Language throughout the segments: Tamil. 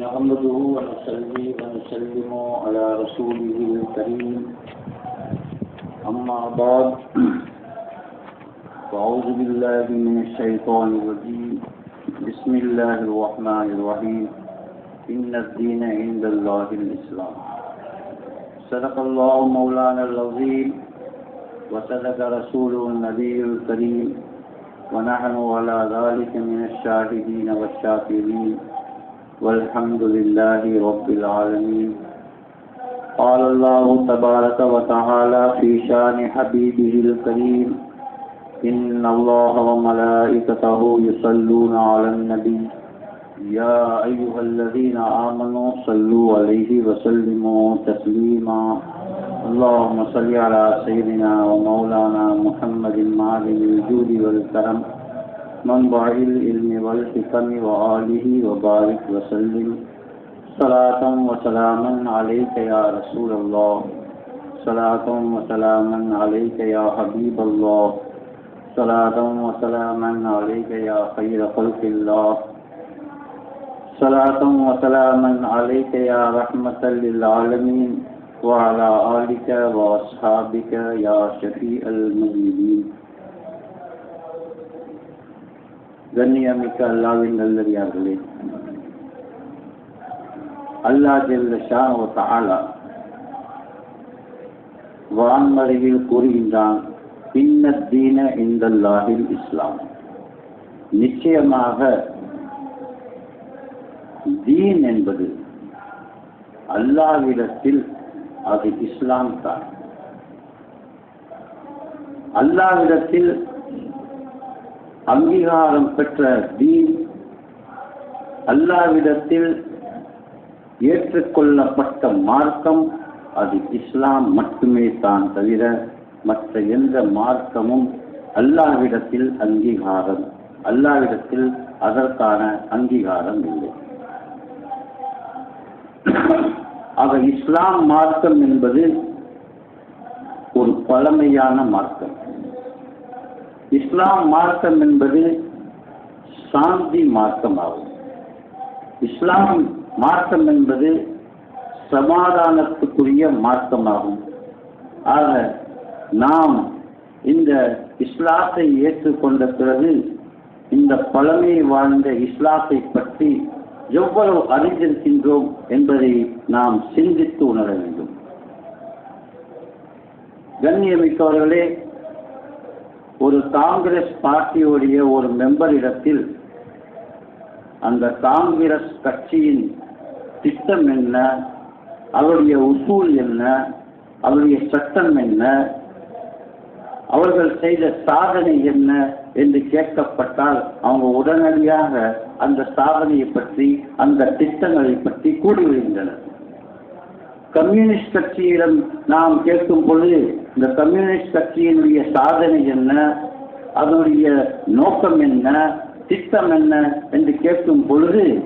نحمده ونصلي ونسلم على رسوله الكريم. أما بعد فأعوذ بالله من الشيطان الرجيم. بسم الله الرحمن الرحيم. إن الدين عند الله الإسلام. صدق الله مولانا العظيم. وصدق رسوله النبي الكريم. ونحن على ذلك من الشاهدين والشاكرين. والحمد لله رب العالمين. قال الله تبارك وتعالى في شان حبيبه الكريم إن الله وملائكته يصلون على النبي. يا أيها الذين آمنوا صلوا عليه وسلموا تسليما. اللهم صل على سيدنا ومولانا محمد معلم الجود والكرم. منبع العلم والحكم وآله وبارك وسلم. صلاة وسلاما عليك يا رسول الله. صلاة وسلاما عليك يا حبيب الله. صلاة وسلاما عليك يا خير خلق الله. صلاة وسلاما عليك يا رحمة للعالمين. وعلى آلك وأصحابك يا شفيع المذنبين கண்ணியமிக்க அல்லாவின் நல்லறியார்களே அல்லா ஜெல்ல ஷா தாலா வான்மறையில் கூறுகின்றான் பின்னத்தீன இந்தல்லாஹில் இஸ்லாம். நிச்சயமாக தீன் என்பது அல்லாவிடத்தில் அது இஸ்லாம் தான் அல்லாவிடத்தில் அங்கீகாரம் பெற்ற தீன் அல்லாவிடத்தில் ஏற்றுக்கொள்ளப்பட்ட மார்க்கம் அது இஸ்லாம் மட்டுமே தான் தவிர மற்ற எந்த மார்க்கமும் அல்லாவிடத்தில் அங்கீகாரம் அல்லாவிடத்தில் அதற்கான அங்கீகாரம் இல்லை. ஆக இஸ்லாம் மார்க்கம் என்பது ஒரு பழமையான மார்க்கம். இஸ்லாம் மார்க்கம் என்பது சாந்தி மார்க்கம் ஆகும் இஸ்லாம் மார்க்கம் என்பது சமாதானத்துக்குரிய மார்க்கமாகும். ஆக நாம் இந்த இஸ்லாத்தை ஏற்றுக்கொண்ட பிறகு இந்த பழமை வாழ்ந்த இஸ்லாத்தை பற்றி எவ்வளவு அறிந்திருக்கின்றோம் என்பதை நாம் சிந்தித்து உணர வேண்டும். கண்ணியமிக்கவர்களே ஒரு காங்கிரஸ் பார்ட்டியுடைய ஒரு மெம்பரிடத்தில் அந்த காங்கிரஸ் கட்சியின் திட்டம் என்ன அவருடைய உசூல் என்ன அவருடைய சட்டம் என்ன அவர்கள் செய்த சாதனை என்ன என்று கேட்கப்பட்டால் அவங்க உடனடியாக அந்த சாதனையை பற்றி அந்த திட்டங்களை பற்றி கூறிவிடுகின்றனர். கம்யூனிஸ்ட் கட்சியிடம் நாம் கேட்கும் பொழுது இந்த கம்யூனிஸ்ட் கட்சியினுடைய சாதனை என்ன? அதனுடைய நோக்கம் என்ன? திட்டம் என்ன? என்று கேட்கும் பொழுது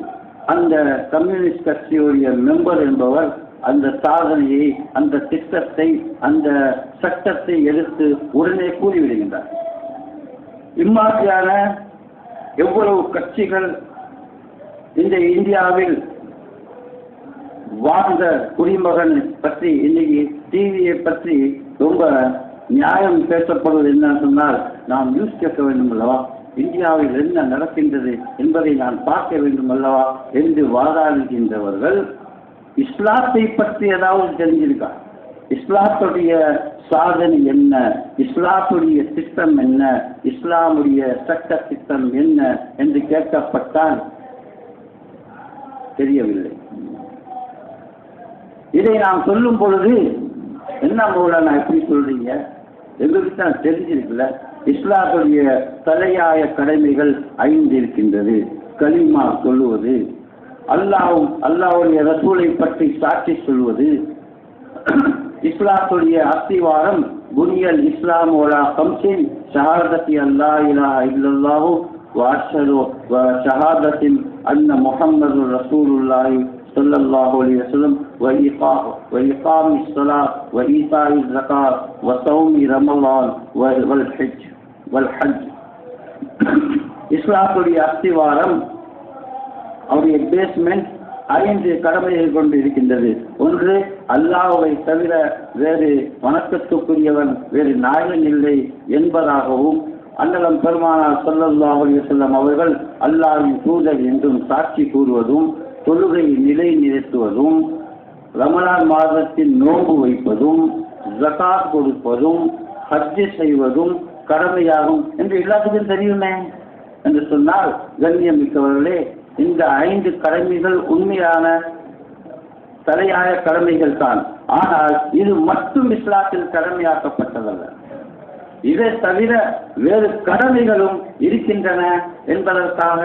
அந்த கம்யூனிஸ்ட் கட்சியுடைய மெம்பர் என்பவர் அந்த சாதனையை அந்த திட்டத்தை அந்த சட்டத்தை எடுத்து உடனே கூறிவிடுகின்றார். இம்மாதிரியான எவ்வளவு கட்சிகள் இந்த இந்தியாவில் வாழ்ந்த குடிமகன் பற்றி இன்னைக்கு டிவியை பற்றி ரொம்ப நியாயம் பேசப்படுவது என்னன்னு சொன்னால் நாம் நியூஸ் கேட்க வேண்டும் அல்லவா இந்தியாவில் என்ன நடக்கின்றது என்பதை நான் பார்க்க வேண்டும் அல்லவா என்று வாதாடுகின்றவர்கள் இஸ்லாத்தை பற்றி ஏதாவது தெரிஞ்சிருக்கா? இஸ்லாத்துடைய சாதனை என்ன? இஸ்லாத்துடைய திட்டம் என்ன? இஸ்லாமுடைய சட்ட திட்டம் என்ன? என்று கேட்கப்பட்டால் தெரியவில்லை. இதை நாம் சொல்லும் பொழுது என்ன மௌலானா எப்படி சொல்றீங்க? எங்களுக்கு தான் தெரிஞ்சிருக்குல்ல இஸ்லாத்துடைய தலையாய கடமைகள் ஐந்து இருக்கின்றது கலிமா சொல்லுவது அல்லாவும் அல்லாவுடைய ரசூலை பற்றி சாட்சி சொல்வது இஸ்லாத்துடைய அஸ்திவாரம் புனியல் இஸ்லாம் ஓலா கம்சின் ஷஹாதத்தி அல்லா இலா இல்லல்லாஹு வாஷரு ஷஹாதத்தின் அன்ன முகம்மது ரசூலுல்லாஹி صلى الله عليه وسلم وإقام, وإقام الصلاة وإيتاء الزكاة وصوم رمضان والحج والحج இஸ்லாத்துடைய அஸ்திவாரம் அவருடைய பேஸ்மெண்ட் ஐந்து கடமைகள் கொண்டு இருக்கின்றது ஒன்று அல்லாஹ்வை தவிர வேறு வணக்கத்துக்குரியவன் வேறு நாயகன் இல்லை என்பதாகவும் அன்னலம் பெருமானார் ஸல்லல்லாஹு அலைஹி வஸல்லம் அவர்கள் அல்லாஹ்வின் தூதர் என்றும் சாட்சி கூறுவதும் தொழுகை நிலை நிறுத்துவதும் ரமலான் மாதத்தில் நோன்பு வைப்பதும் ஜகாத் கொடுப்பதும் ஹஜ்ஜு செய்வதும் கடமையாகும் என்று எல்லாத்துக்கும் தெரியுமே என்று சொன்னால் கண்ணியமிக்கவர்களே இந்த ஐந்து கடமைகள் உண்மையான தலையாய கடமைகள் தான் ஆனால் இது மட்டும் இஸ்லாத்தில் கடமையாக்கப்பட்டதல்ல. இதை தவிர வேறு கடமைகளும் இருக்கின்றன என்பதற்காக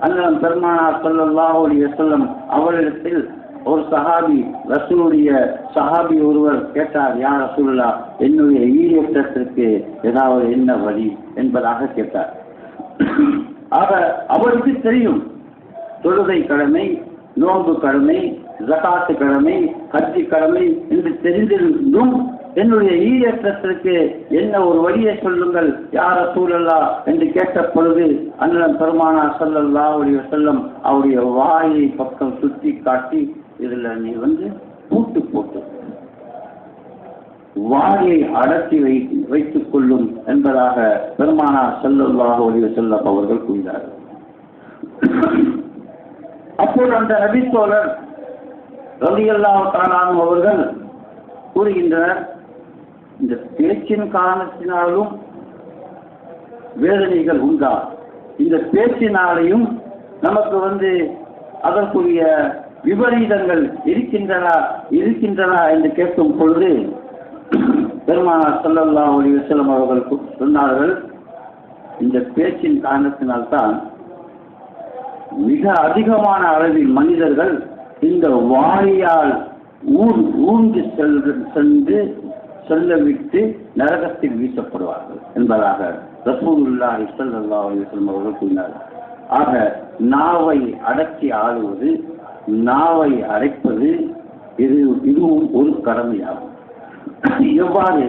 அண்ணன் பெருமானார் ஸல்லல்லாஹு அலைஹி அவரிடத்தில் ஒரு சஹாபி ரசூலுடைய சஹாபி ஒருவர் கேட்டார் யார் ரசூல்லா என்னுடைய ஈரேற்றத்திற்கு ஏதாவது என்ன வழி? என்பதாக கேட்டார். ஆக அவருக்கு தெரியும் தொழுகை கடமை நோன்பு கடமை ஜகாத்து கடமை கட்சி கடமை என்று தெரிந்திருந்தும் என்னுடைய ஈரேற்றத்திற்கு என்ன ஒரு வழியை சொல்லுங்கள் யார சூழல்லா என்று கேட்ட பொழுது அண்ணன் பெருமானா சொல்லல்லா அவருடைய செல்லம் அவருடைய வாயை பக்கம் சுற்றி காட்டி இதுல நீ வந்து பூட்டு போட்டு வாயை அடக்கி வை வைத்துக் கொள்ளும் என்பதாக பெருமானா செல்லல்லாக ஒளிவு செல்லம் அவர்கள் கூறினார்கள். அப்போது அந்த நபித்தோழர் ரவியல்லா தாலானும் அவர்கள் கூறுகின்றனர் இந்த பேச்சின் காரணத்தினாலும் வேதனைகள் உண்டா? இந்த பேச்சினாலையும் நமக்கு வந்து அதற்குரிய விபரீதங்கள் இருக்கின்றன இருக்கின்றன என்று கேட்கும் பொழுது பெருமானார் ஸல்லல்லாஹு ஒளி வஸல்லம் அவர்கள் சொன்னார்கள் இந்த பேச்சின் காரணத்தினால்தான் மிக அதிகமான அளவில் மனிதர்கள் இந்த வாயால் ஊர் ஊர்ந்து சென்று சென்று விட்டு நரகத்தில் வீசப்படுவார்கள் என்பதாக ரசூலுல்லாஹி ஸல்லல்லாஹு அலைஹி அவர்கள் கூறினார்கள். ஆக நாவை அடக்கி ஆளுவது நாவை அடைப்பது இது இதுவும் ஒரு கடமையாகும். எவ்வாறு?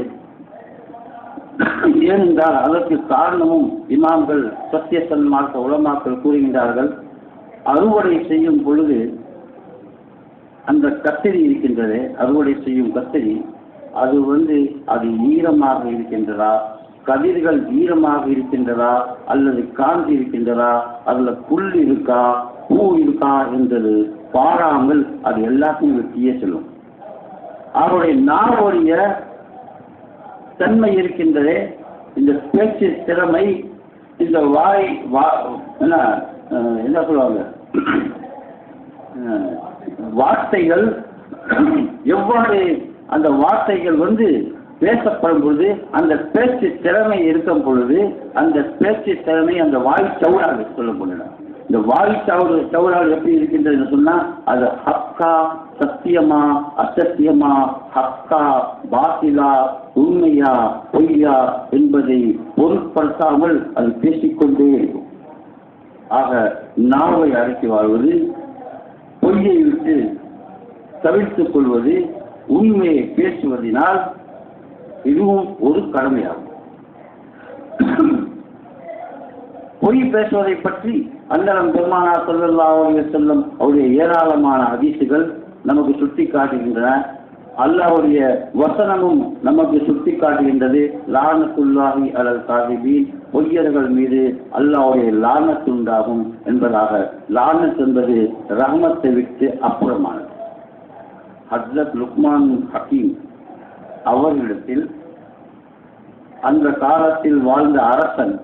ஏனென்றால் அதற்கு காரணமும் இமாம்கள் சத்திய சன்மார்க்க உலமாக்கள் கூறுகின்றார்கள் அறுவடை செய்யும் பொழுது அந்த கத்தரி இருக்கின்றது அறுவடை செய்யும் கத்தரி அது வந்து அது ஈரமாக இருக்கின்றதா? கதிர்கள் ஈரமாக இருக்கின்றதா? அல்லது காந்தி இருக்கின்றதா? அதுல புல் இருக்கா? பூ இருக்கா? என்றது பாராமல் அது எல்லாத்தையும் வெட்டியே செல்லும். அவருடைய நாவுடைய தன்மை இருக்கின்றதே இந்த பேச்சு திறமை இந்த வாய் வா என்ன என்ன சொல்லுவாங்க? வார்த்தைகள் எவ்வாறு அந்த வார்த்தைகள் வந்து பேசப்படும் பொழுது அந்த பேச்சு திறமை இருக்கும் பொழுது அந்த பேச்சு திறமை அந்த வாய் சவுடாக சொல்லப்படுது இந்த வாய் சவுடு சவுடாக எப்படி இருக்கின்றது சொன்னா அது ஹக்கா சத்தியமா அசத்தியமா ஹக்கா பாத்திலா உண்மையா பொய்யா என்பதை பொருட்படுத்தாமல் அது பேசிக்கொண்டே இருக்கும். ஆக நாவை அடக்கி வாழ்வது பொய்யை விட்டு தவிர்த்துக் கொள்வது உண்மையை பேசுவதினால் இதுவும் ஒரு கடமையாகும். பொய் பேசுவதை பற்றி அந்தரம் பெருமானா சொல்லல்லா அலைஹி செல்லும் அவருடைய ஏராளமான அதிசுகள் நமக்கு சுட்டி காட்டுகின்றன அல்லாவுடைய வசனமும் நமக்கு சுட்டி காட்டுகின்றது லானத்துள்ளாகி அலல் காதிபீன் பொய்யர்கள் மீது அல்லாவுடைய லானத்து உண்டாகும் என்பதாக. லானத் என்பது ரஹமத்தை விட்டு அப்புறமானது. ஹஸ்ரத் லுக்மான் ஹக்கீம் அவர்களிடத்தில் அந்த காலத்தில் வாழ்ந்த அரசன்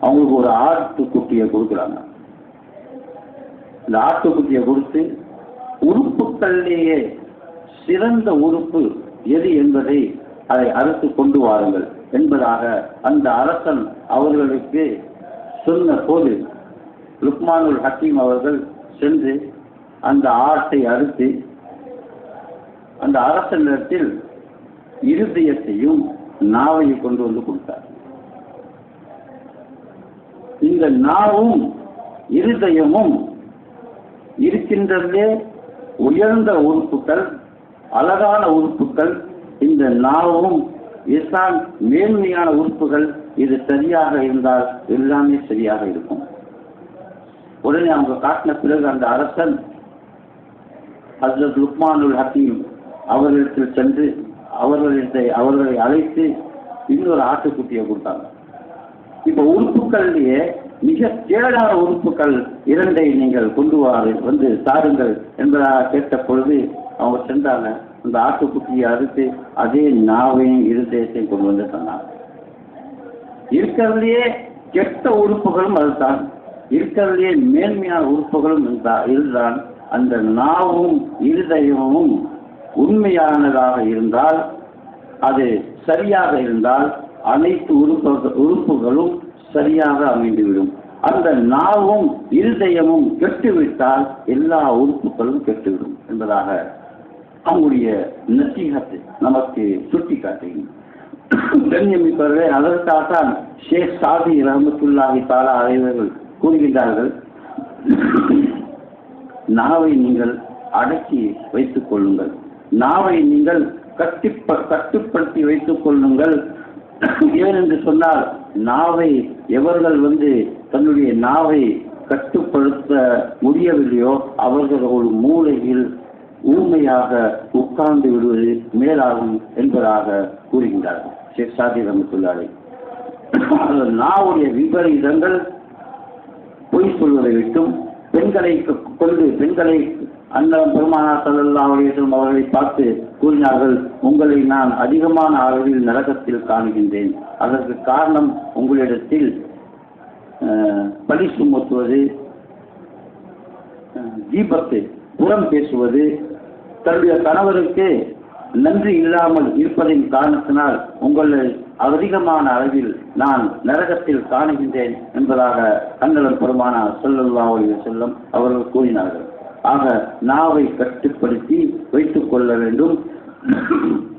அவங்களுக்கு ஒரு ஆட்டுக்குட்டியை கொடுக்குறாங்க. இந்த ஆட்டுக்குட்டியை கொடுத்து உறுப்புகளிலேயே சிறந்த உறுப்பு எது என்பதை அதை அறுத்து கொண்டு வாருங்கள் என்பதாக அந்த அரசன் அவர்களுக்கு சொன்ன போது லுக்மானுல் ஹக்கீம் அவர்கள் சென்று அந்த ஆட்டை அறுத்து அந்த அரசனிடத்தில் இருதயத்தையும் நாவையும் கொண்டு வந்து கொடுத்தார். இந்த நாவும் இருதயமும் இருக்கின்றதே உயர்ந்த உறுப்புகள் அழகான உறுப்புகள். இந்த நாவும் இதுதான் மேன்மையான உறுப்புகள். இது சரியாக இருந்தால் எல்லாமே சரியாக இருக்கும். உடனே அவங்க காட்டின பிறகு அந்த அரசன் ஹசரத் லுக்மானுல் ஹக்கீம் அவர்களிடத்தில் சென்று அவர்களிடத்தை அவர்களை அழைத்து இன்னொரு ஆட்டுக்குட்டியை கொடுத்தாங்க. இப்ப உறுப்புகளிலேயே மிக கேடான உறுப்புகள் இரண்டை நீங்கள் கொண்டு வாரு வந்து தாருங்கள் என்பதாக கேட்ட பொழுது அவங்க சென்றாங்க. அந்த ஆட்டுக்குட்டியை அறுத்து அதே நாவையும் இருதயத்தையும் கொண்டு வந்து சொன்னாங்க இருக்கிறதுலேயே கெட்ட உறுப்புகளும் அதுதான். இருக்கிறதுலேயே மேன்மையான உறுப்புகளும் இருந்தா- இதுதான் அந்த நாவும் இருதயமும் உண்மையானதாக இருந்தால் அது சரியாக இருந்தால் அனைத்து உறுப்பு உறுப்புகளும் சரியாக அமைந்துவிடும். அந்த நாவும் இருதயமும் கெட்டுவிட்டால் எல்லா உறுப்புகளும் கெட்டுவிடும் என்பதாக அவங்களுடைய நசீகத்தை நமக்கு சுட்டி காட்டுகிறது கண்ணியமிப்பவர்களே அதற்காகத்தான் ஷேக் சாதி ரஹமத்துல்லாஹி தாலா அலைவர்கள் கூறுகின்றார்கள். நாவை நீங்கள் அடக்கி வைத்துக் கொள்ளுங்கள். நாவை நீங்கள் கட்டிப்ப கட்டுப்படுத்தி வைத்துக் கொள்ளுங்கள். ஏனென்று சொன்னால் நாவை எவர்கள் வந்து தன்னுடைய நாவை கட்டுப்படுத்த முடியவில்லையோ அவர்கள் ஒரு மூலையில் ஊமையாக உட்கார்ந்து விடுவது மேலாகும் என்பதாக கூறுகின்றார்கள் ஷேக் சாதி ரமத்துல்லாலை நாவுடைய விபரீதங்கள் பொய் சொல்வதை விட்டும் பெண்களை கொண்டு பெண்களை அண்ணன் பெருமானா சல்லல்லா அலைஹி அவர்களை பார்த்து கூறினார்கள் உங்களை நான் அதிகமான அளவில் நரகத்தில் காணுகின்றேன். அதற்கு காரணம் உங்களிடத்தில் பழி சுமத்துவது தீபத்து புறம் பேசுவது தன்னுடைய கணவருக்கு நன்றி இல்லாமல் இருப்பதின் காரணத்தினால் உங்களை அதிகமான அளவில் நான் நரகத்தில் காணுகின்றேன் என்பதாக கண்ணலம் பெருமானா ஸல்லல்லாஹு செல்லும் அவர்கள் கூறினார்கள். ஆக நாவை கட்டுப்படுத்தி வைத்துக் கொள்ள வேண்டும்.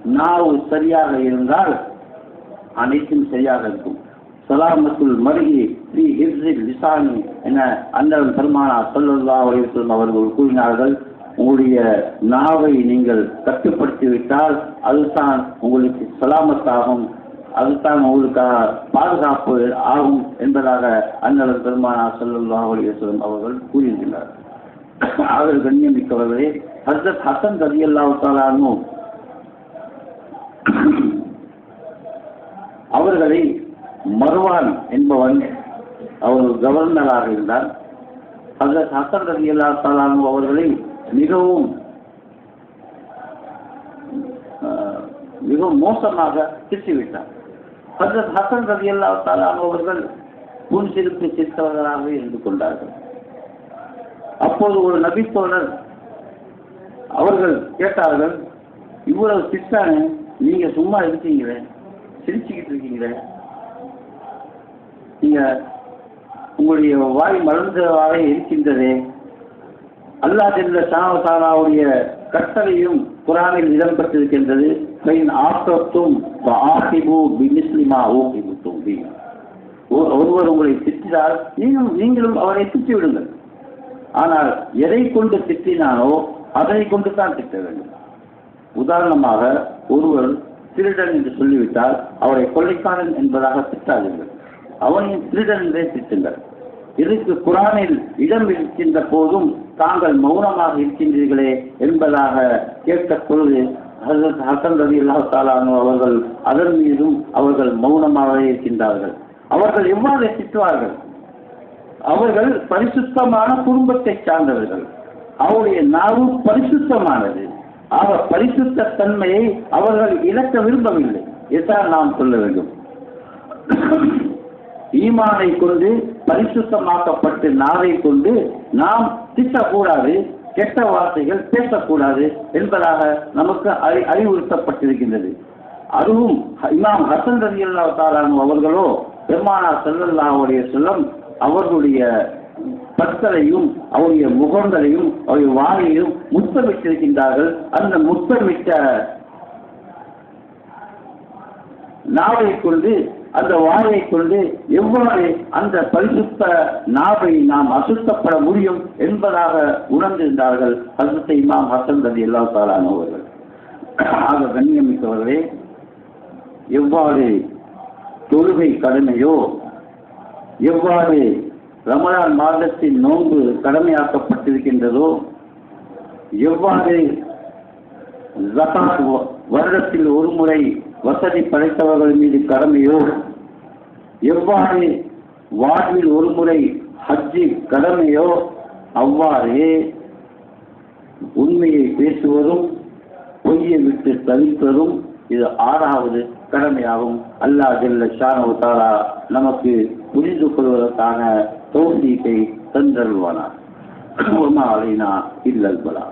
நாவு சரியாக இருந்தால் அனைத்தும் சரியாக இருக்கும். சலாமத்துல் மருகி ஸ்ரீ ஹிப்ஸில் லிசானி என அண்ணன் பெருமானா சொல்லல்லா அலைஹி அவர்கள் கூறினார்கள் உங்களுடைய நாவை நீங்கள் கட்டுப்படுத்திவிட்டால் அதுதான் உங்களுக்கு சலாமத்தாகும் அதுதான் உங்களுக்காக பாதுகாப்பு ஆகும் என்பதாக அண்ணன் பெருமானா சொல்லல்லா அலைஹி அவர்கள் அவர்கள் கூறியிருக்கிறார் கண்ணியம் மிக்கவர்களே ஹசரத் ஹசன் ரதி அல்லாஹு அவர்களை மர்வான் என்பவன் அவர் கவர்னராக இருந்தார். ஹசரத் ஹசன் ரதி அல்லா அவர்களை மிகவும் மிகவும் மோசமாக திட்டிவிட்டார். ஹசரத் ஹசன் ரதி அவர்கள் தாலானு அவர்கள் புன்சிரிப்பு சித்தவர்களாகவே இருந்து கொண்டார்கள். அப்போது ஒரு நபித்தோழர் அவர்கள் கேட்டார்கள் இவ்வளவு திட்டானே நீங்க சும்மா இருக்கீங்களே சிரிச்சுக்கிட்டு இருக்கீங்களே? நீங்க உங்களுடைய வாய் மலர்ந்தவாறே இருக்கின்றதே. அல்லா செல்ல சாணாவுடைய கட்டளையும் குரானில் இடம்பெற்றிருக்கின்றது. ஃபைன் ஆக்கத்தும் ஆசிபு பிமிஸ்லிமா ஓகே ஒருவர் உங்களை திட்டினால் நீங்களும் நீங்களும் அவரை திட்டி விடுங்கள் ஆனால் எதை கொண்டு திட்டினானோ அதனை கொண்டு தான் திட்ட வேண்டும். உதாரணமாக ஒருவர் திருடன் என்று சொல்லிவிட்டால் அவரை கொள்ளைக்காரன் என்பதாக திட்டாதீர்கள். அவனையும் திருடன் என்றே திட்டுங்கள். இதற்கு குரானில் இடம் இருக்கின்ற போதும் தாங்கள் மௌனமாக இருக்கின்றீர்களே என்பதாக கேட்ட பொழுது ஹசரத் ஹசன் ரவி அல்லாஹ் தாலானு அவர்கள் அதன் மீதும் அவர்கள் மௌனமாகவே இருக்கின்றார்கள். அவர்கள் எவ்வாறு திட்டுவார்கள்? அவர்கள் பரிசுத்தமான குடும்பத்தை சார்ந்தவர்கள். அவருடைய நாவு பரிசுத்தமானது. ஆக பரிசுத்த தன்மையை அவர்கள் இழக்க விரும்பவில்லை. இதுதான் நாம் சொல்ல வேண்டும்? ஈமானை கொண்டு பரிசுத்தமாக்கப்பட்டு நாவை கொண்டு நாம் திட்டக்கூடாது கெட்ட வார்த்தைகள் பேசக்கூடாது என்பதாக நமக்கு அறி அறிவுறுத்தப்பட்டிருக்கின்றது. அதுவும் இமாம் ஹசன் ரவி அல்லா அவர்களோ பெருமானா செல்லல்லாவுடைய செல்லம் அவர்களுடைய பத்தரையும் அவருடைய முகங்களையும் அவருடைய வாயையும் முத்தமிட்டிருக்கின்றார்கள். அந்த முத்தமிட்ட நாவை கொண்டு அந்த வாயை கொண்டு எவ்வாறு அந்த பரிசுத்த நாவை நாம் அசுத்தப்பட முடியும் என்பதாக உணர்ந்திருந்தார்கள் ஹசரத் இமாம் ஹசன் ரதி எல்லா அவர்கள். ஆக கண்ணியமிக்கவர்களே எவ்வாறு தொழுகை கடமையோ எவ்வாறு ரமலான் மாதத்தின் நோன்பு கடமையாக்கப்பட்டிருக்கின்றதோ எவ்வாறு ஜகாத் வ- வருடத்தில் ஒரு முறை வசதி படைத்தவர்கள் மீது கடமையோ எவ்வாறு வாழ்வில் ஒரு முறை ஹஜ்ஜி கடமையோ அவ்வாறே உண்மையை பேசுவதும் பொய்யை விட்டு தவிர்ப்பதும் இது ஆறாவது கடமையாகும். அல்லாஹ் ஜல்ல ஷானு தாரா நமக்கு புரிந்து கொள்வதற்கான தோல்வியை தந்தருவானார் அலைனா இல்லல் பலா.